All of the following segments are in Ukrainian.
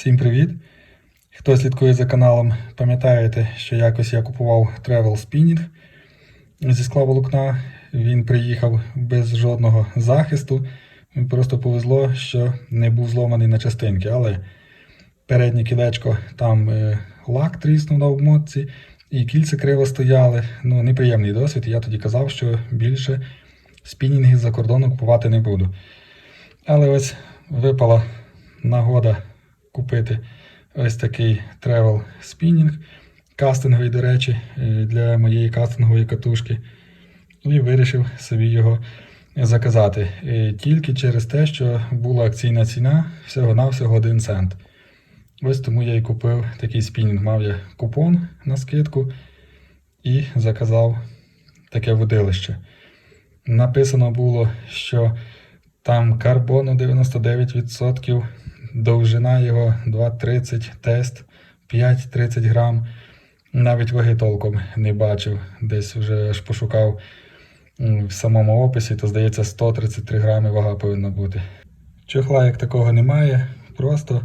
Всім привіт! Хто слідкує за каналом, пам'ятаєте, що якось я купував Travel Spinning зі склаволокна. Він приїхав без жодного захисту. Просто повезло, що не був зломаний на частинки. Але переднє кілечко там е, лак тріснув на обмотці, і кільця криво стояли. Ну, неприємний досвід. Я тоді казав, що більше спінінги з-за кордону купувати не буду. Але ось випала нагода купити ось такий travel спінінг, кастинговий, до речі, е, для моєї кастингової катушки. І вирішив собі його заказати. Е, Тільки через те, що була акційна ціна всього-навсього 1 цент. Ось тому я і купив такий спінінг. Мав я купон на скидку і заказав таке водилище. Написано було, що там карбону 99%, довжина його 2,30 тест, 5,30 грам. Навіть ваги толком не бачив. Десь вже аж пошукав в самому описі, то здається 133 грами вага повинна бути. Чохла як такого немає, просто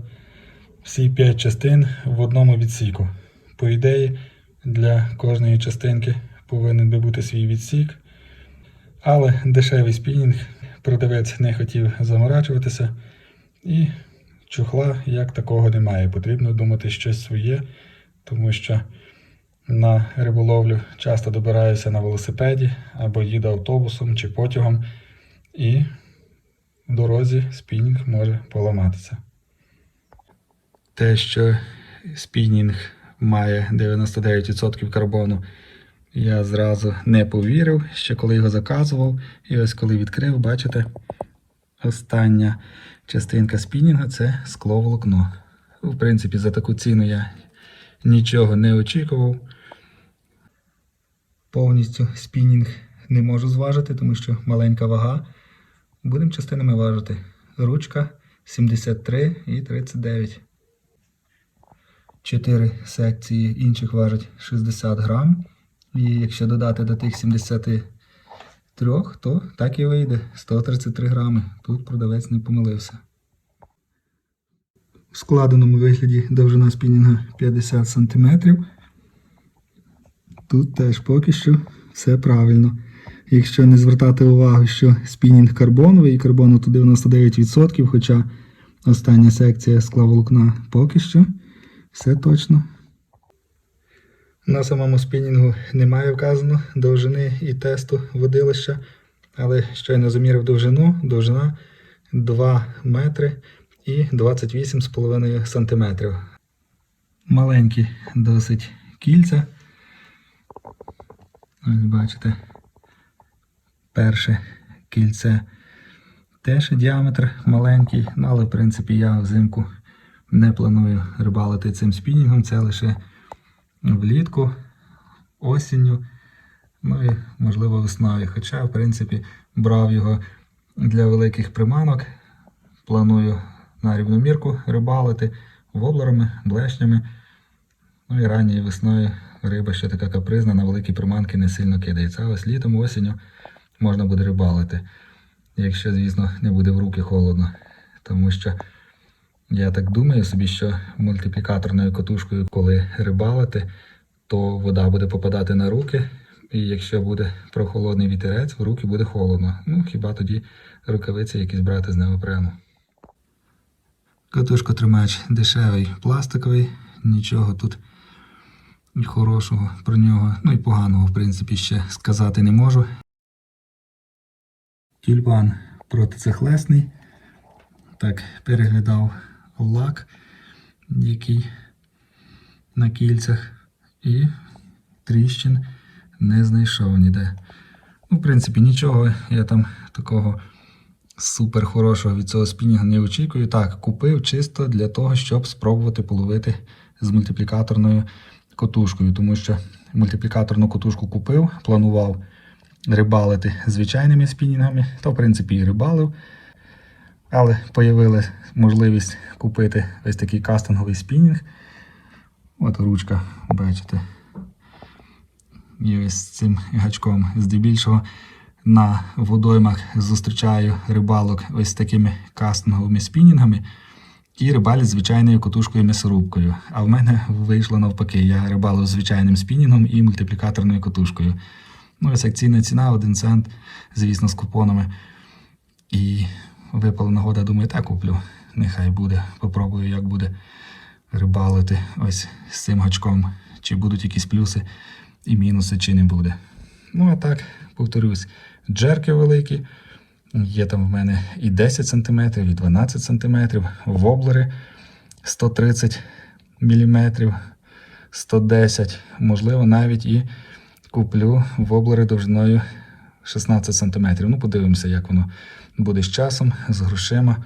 всі 5 частин в одному відсіку. По ідеї, для кожної частинки повинен би бути свій відсік. Але дешевий спінінг, продавець не хотів заморачуватися, і чохла як такого немає. Потрібно думати щось своє, тому що на риболовлю часто добираюся на велосипеді або їду автобусом чи потягом, і в дорозі спінінг може поламатися. Те, що спінінг має 99% карбону, я зразу не повірив, ще коли його заказував. І ось коли відкрив, бачите, остання частинка спінінга це скловолокно. В принципі, за таку ціну я нічого не очікував. Повністю спінінг не можу зважити, тому що маленька вага. Будемо частинами важити. Ручка 73 і 39. Чотири секції інших важать 60 грам. І якщо додати до тих 73, то так і вийде 133 грами. Тут продавець не помилився. В складеному вигляді довжина спінінга 50 см. Тут теж поки що все правильно. Якщо не звертати увагу, що спінінг карбоновий і карбону тут 99%, хоча остання секція склаволокна поки що все точно. На самому спінінгу немає вказано довжини і тесту водилища, але щойно замірив довжину, довжина 2 метри і 28,5 сантиметрів. Маленькі досить кільця. Ось бачите, перше кільце теж діаметр маленький, ну, але в принципі я взимку не планую рибалити цим спінінгом, це лише влітку, осінню, ну і, можливо, весною. Хоча, в принципі, брав його для великих приманок. Планую на рівномірку рибалити воблерами, блешнями. Ну і ранньою весною риба ще така капризна, на великі приманки не сильно кидається. А ось літом, осінню можна буде рибалити. Якщо, звісно, не буде в руки холодно. Тому що я так думаю собі, що мультиплікаторною катушкою, коли рибалити, то вода буде попадати на руки, і якщо буде прохолодний вітерець, в руки буде холодно. Ну, хіба тоді рукавиці якісь брати з неопрену. Катушка тримач дешевий, пластиковий, нічого тут хорошого про нього, ну і поганого, в принципі, ще сказати не можу. Тюльпан протицехлесний. Так, переглядав лак, який на кільцях, і тріщин не знайшов ніде. Ну, в принципі, нічого я там такого супер хорошого від цього спінінга не очікую. Так, купив чисто для того, щоб спробувати половити з мультиплікаторною котушкою, тому що мультиплікаторну котушку купив, планував рибалити звичайними спінінгами, то, в принципі, і рибалив. Але появила можливість купити ось такий кастинговий спінінг. От ручка, бачите. І ось цим гачком здебільшого на водоймах зустрічаю рибалок ось такими кастинговими спінінгами. і рибалять звичайною котушкою м'ясорубкою. А в мене вийшло навпаки. Я рибалив звичайним спінінгом і мультиплікаторною котушкою. Ну, ось акційна ціна, один цент, звісно, з купонами. Випала нагода, думаю, так куплю. Нехай буде. Попробую, як буде рибалити ось з цим гачком. Чи будуть якісь плюси і мінуси, чи не буде. Ну, а так, повторюсь, джерки великі. Є там в мене і 10 см, і 12 см, воблери 130 мм, 110 Можливо, навіть і куплю воблери довжиною 16 см. Ну, подивимося, як воно буде з часом, з грошима.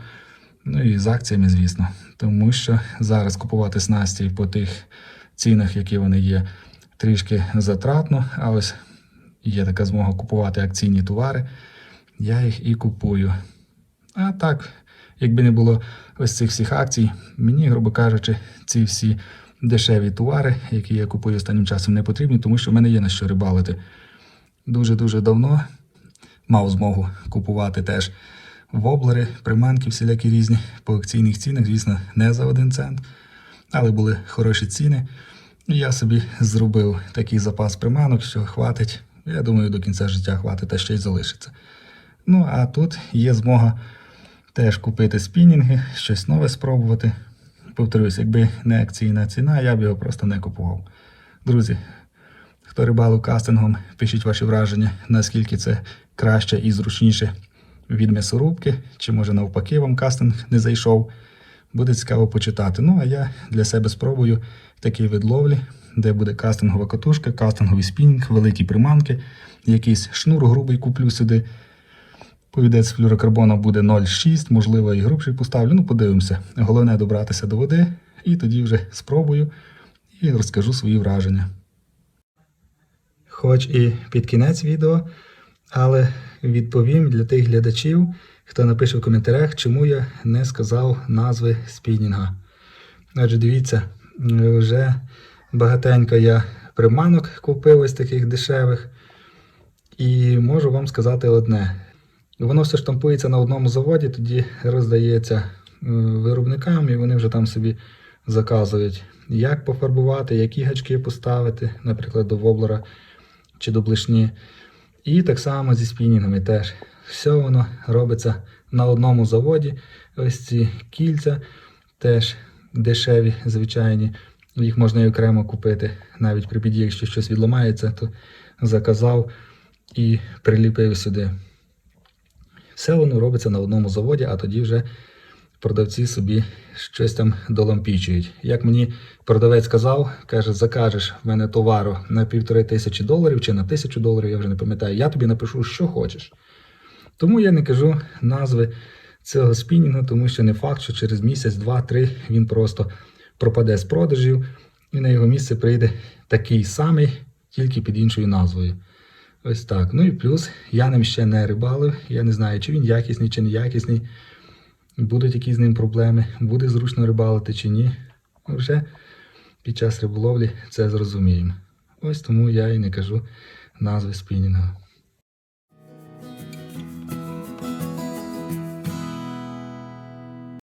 Ну і з акціями, звісно. Тому що зараз купувати снасті по тих цінах, які вони є, трішки затратно. А ось є така змога купувати акційні товари. Я їх і купую. А так, якби не було ось цих всіх акцій, мені, грубо кажучи, ці всі дешеві товари, які я купую останнім часом, не потрібні, тому що в мене є на що рибалити. Дуже-дуже давно мав змогу купувати теж воблери, приманки всілякі різні по акційних цінах, звісно, не за один цент, але були хороші ціни. І я собі зробив такий запас приманок, що хватить. Я думаю, до кінця життя хватить, та ще й залишиться. Ну, а тут є змога теж купити спінінги, щось нове спробувати. Повторюсь, якби не акційна ціна, я б його просто не купував. Друзі, хто рибалив кастингом, пишіть ваші враження, наскільки це краще і зручніше від м'ясорубки, чи може навпаки вам кастинг не зайшов. Буде цікаво почитати. Ну, а я для себе спробую такий вид ловлі, де буде кастингова катушка, кастинговий спінінг, великі приманки, якийсь шнур грубий куплю сюди. Повідець флюрокарбону буде 0,6, можливо, і грубший поставлю. Ну, подивимося. Головне добратися до води, і тоді вже спробую і розкажу свої враження. Хоч і під кінець відео, але відповім для тих глядачів, хто напише в коментарях, чому я не сказав назви спінінга. Адже дивіться, вже багатенько я приманок купив ось таких дешевих. І можу вам сказати одне. Воно все штампується на одному заводі, тоді роздається е, виробникам, і вони вже там собі заказують, як пофарбувати, які гачки поставити, наприклад, до воблера чи до блишні. І так само зі спінінгами теж. Все воно робиться на одному заводі. Ось ці кільця теж дешеві, звичайні. Їх можна і окремо купити. Навіть при біді, якщо щось відламається, то заказав і приліпив сюди. Все воно робиться на одному заводі, а тоді вже продавці собі щось там долампічують. Як мені продавець сказав, каже, закажеш в мене товару на півтори тисячі доларів чи на тисячу доларів, я вже не пам'ятаю, я тобі напишу, що хочеш. Тому я не кажу назви цього спінінгу, тому що не факт, що через місяць, два-три він просто пропаде з продажів, і на його місце прийде такий самий, тільки під іншою назвою. Ось так. Ну і плюс я ним ще не рибалив. Я не знаю, чи він якісний, чи не якісний. Будуть якісь з ним проблеми, буде зручно рибалити чи ні. Вже під час риболовлі це зрозуміємо. Ось тому я і не кажу назви спінінга.